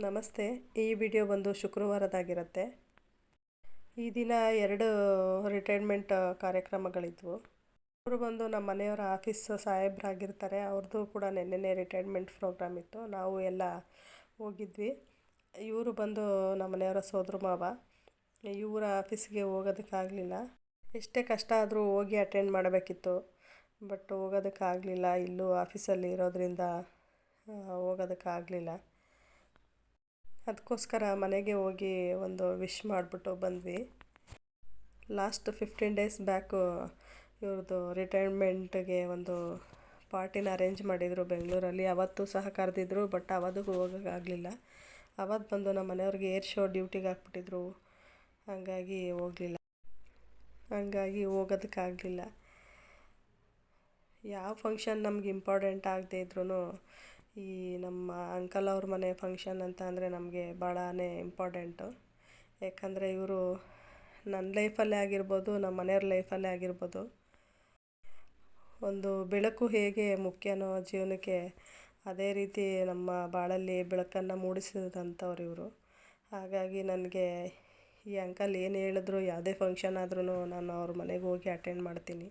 ನಮಸ್ತೆ. ಈ ವಿಡಿಯೋ ಬಂದು ಶುಕ್ರವಾರದಾಗಿರುತ್ತೆ. ಈ ದಿನ ಎರಡು ರಿಟೈರ್ಮೆಂಟ್ ಕಾರ್ಯಕ್ರಮಗಳಿದ್ವು. ಅವರು ಬಂದು ನಮ್ಮ ಮನೆಯವರ ಆಫೀಸ್ ಸಾಹೇಬ್ರಾಗಿರ್ತಾರೆ. ಅವ್ರದ್ದು ಕೂಡ ನೆನ್ನೆನೇ ರಿಟೈರ್ಮೆಂಟ್ ಪ್ರೋಗ್ರಾಮ್ ಇತ್ತು. ನಾವು ಎಲ್ಲ ಹೋಗಿದ್ವಿ. ಇವರು ಬಂದು ನಮ್ಮ ಮನೆಯವರ ಸೋದರ ಮಾವ. ಇವರ ಆಫೀಸ್ಗೆ ಹೋಗೋದಕ್ಕಾಗಲಿಲ್ಲ. ಎಷ್ಟೇ ಕಷ್ಟ ಆದರೂ ಹೋಗಿ ಅಟೆಂಡ್ ಮಾಡಬೇಕಿತ್ತು. ಬಟ್ ಹೋಗೋದಕ್ಕಾಗಲಿಲ್ಲ. ಇಲ್ಲೂ ಆಫೀಸಲ್ಲಿ ಇರೋದರಿಂದ ಹೋಗೋದಕ್ಕಾಗಲಿಲ್ಲ. ಅದಕ್ಕೋಸ್ಕರ ಮನೆಗೆ ಹೋಗಿ ಒಂದು ವಿಶ್ ಮಾಡಿಬಿಟ್ಟು ಬಂದ್ವಿ. ಲಾಸ್ಟ್ ಫಿಫ್ಟೀನ್ ಡೇಸ್ ಬ್ಯಾಕು ಇವ್ರದ್ದು ರಿಟೈರ್ಮೆಂಟ್ಗೆ ಒಂದು ಪಾರ್ಟಿನ ಅರೇಂಜ್ ಮಾಡಿದರು ಬೆಂಗಳೂರಲ್ಲಿ. ಅವತ್ತು ಸಹ ಕರೆದಿದ್ರು, ಬಟ್ ಅವತ್ತು ಹೋಗೋಕ್ಕಾಗಲಿಲ್ಲ. ಅವತ್ತು ಬಂದು ನಮ್ಮ ಮನೆಯವ್ರಿಗೆ ಏರ್ ಶೋ ಡ್ಯೂಟಿಗೆ ಹಾಕ್ಬಿಟ್ಟಿದ್ರು. ಹಾಗಾಗಿ ಹೋಗಲಿಲ್ಲ. ಹಂಗಾಗಿ ಹೋಗೋದಕ್ಕಾಗಲಿಲ್ಲ. ಯಾವ ಫಂಕ್ಷನ್ ನಮ್ಗೆ ಇಂಪಾರ್ಟೆಂಟ್ ಆಗದೆ ಇದ್ರೂ ಈ ನಮ್ಮ ಅಂಕಲ್ ಅವ್ರ ಮನೆ ಫಂಕ್ಷನ್ ಅಂತ ಅಂದರೆ ನಮಗೆ ಭಾಳಾ ಇಂಪಾರ್ಟೆಂಟು ಯಾಕಂದರೆ ಇವರು ನನ್ನ ಲೈಫಲ್ಲೇ ಆಗಿರ್ಬೋದು ನಮ್ಮ ಮನೆಯವ್ರ ಲೈಫಲ್ಲೇ ಆಗಿರ್ಬೋದು. ಒಂದು ಬೆಳಕು ಹೇಗೆ ಮುಖ್ಯನೋ ಜೀವನಕ್ಕೆ ಅದೇ ರೀತಿ ನಮ್ಮ ಬಾಳಲ್ಲಿ ಬೆಳಕನ್ನು ಮೂಡಿಸಿದಂಥವ್ರು ಇವರು. ಹಾಗಾಗಿ ನನಗೆ ಈ ಅಂಕಲ್ ಏನು ಹೇಳಿದ್ರು, ಯಾವುದೇ ಫಂಕ್ಷನ್ ಆದ್ರೂ ನಾನು ಅವ್ರ ಮನೆಗೆ ಹೋಗಿ ಅಟೆಂಡ್ ಮಾಡ್ತೀನಿ.